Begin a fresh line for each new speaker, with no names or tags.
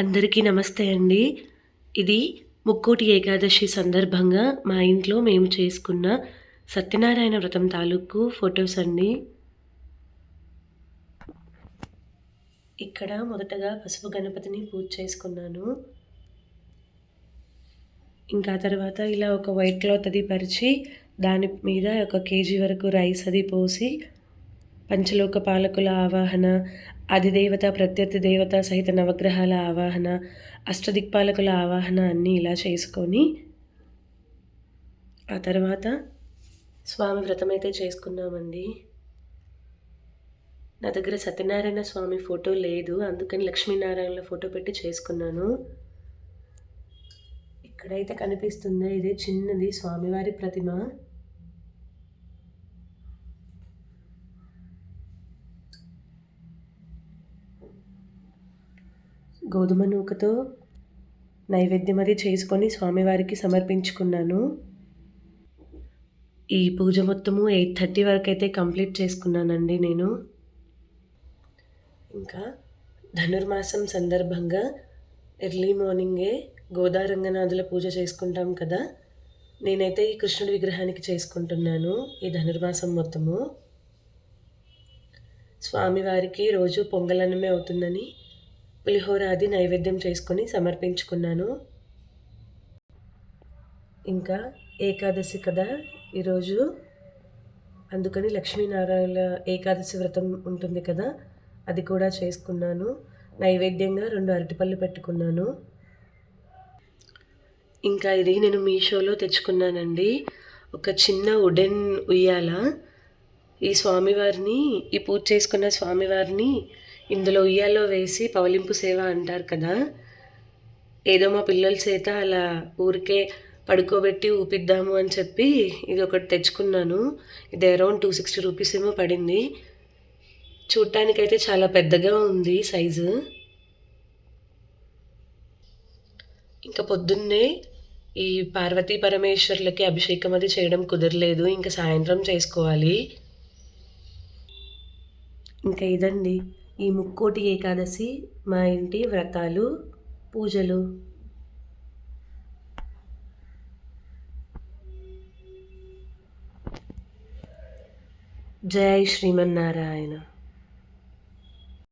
అందరికీ నమస్తే అండి. ఇది ముక్కోటి ఏకాదశి సందర్భంగా మా ఇంట్లో మేము చేసుకున్న సత్యనారాయణ వ్రతం తాలూకు ఫొటోస్ అండి. ఇక్కడ మొదటగా పసుపు గణపతిని పూజ చేసుకున్నాను. ఇంకా తర్వాత ఇలా ఒక వైట్ క్లాత్ అది పరిచి దాని మీద ఒక కేజీ వరకు రైస్ అది పోసి పంచలోక పాలకుల ఆవాహన అధిదేవత ప్రత్యర్థి దేవత సహిత నవగ్రహాల ఆవాహన అష్టదిక్పాలకుల ఆవాహన అన్నీ ఇలా చేసుకొని ఆ తర్వాత స్వామి వ్రతం అయితే చేసుకున్నామండి. నా దగ్గర సత్యనారాయణ స్వామి ఫోటో లేదు అందుకని లక్ష్మీనారాయణల ఫోటో పెట్టి చేసుకున్నాను. ఇక్కడైతే కనిపిస్తుంది ఇది చిన్నది స్వామివారి ప్రతిమ. గోధుమ నూకతో నైవేద్యం అది చేసుకొని స్వామివారికి సమర్పించుకున్నాను. ఈ పూజ మొత్తము ఎయిట్ థర్టీ వరకు అయితే కంప్లీట్ చేసుకున్నానండి నేను. ఇంకా ధనుర్మాసం సందర్భంగా ఎర్లీ మార్నింగే గోదారంగనాథుల పూజ చేసుకుంటాం కదా. నేనైతే ఈ కృష్ణుడి విగ్రహానికి చేసుకుంటున్నాను ఈ ధనుర్మాసం మొత్తము. స్వామివారికి రోజు పొంగలన్నమే అవుతుందని పులిహోర అది నైవేద్యం చేసుకొని సమర్పించుకున్నాను. ఇంకా ఏకాదశి కదా ఈరోజు. అందుకని లక్ష్మీనారాయణ ఏకాదశి వ్రతం ఉంటుంది కదా అది కూడా చేసుకున్నాను. నైవేద్యంగా రెండు అరటిపళ్ళు పెట్టుకున్నాను. ఇంకా ఇది నేను మీషోలో తెచ్చుకున్నానండి. ఒక చిన్న వుడెన్ ఉయ్యాల. ఈ స్వామివారిని ఈ పూజ చేసుకున్న స్వామివారిని ఇందులో ఉయ్యాలో వేసి పవలింపు సేవ అంటారు కదా. ఏదో మా పిల్లల చేత అలా ఊరికే పడుకోబెట్టి ఊపిద్దాము అని చెప్పి ఇది ఒకటి తెచ్చుకున్నాను. ఇది అరౌండ్ టూ సిక్స్టీ రూపీస్ ఏమో పడింది. చూడటానికైతే చాలా పెద్దగా ఉంది సైజు. ఇంకా పొద్దున్నే ఈ పార్వతీ పరమేశ్వర్లకి అభిషేకం అది చేయడం కుదరలేదు. ఇంకా సాయంత్రం చేసుకోవాలి. ఇంకా ఇదండి. ఈ ముక్కోటి ఏకాదశి మా ఇంటి వ్రతాలు పూజలు. జై శ్రీమన్నారాయణ.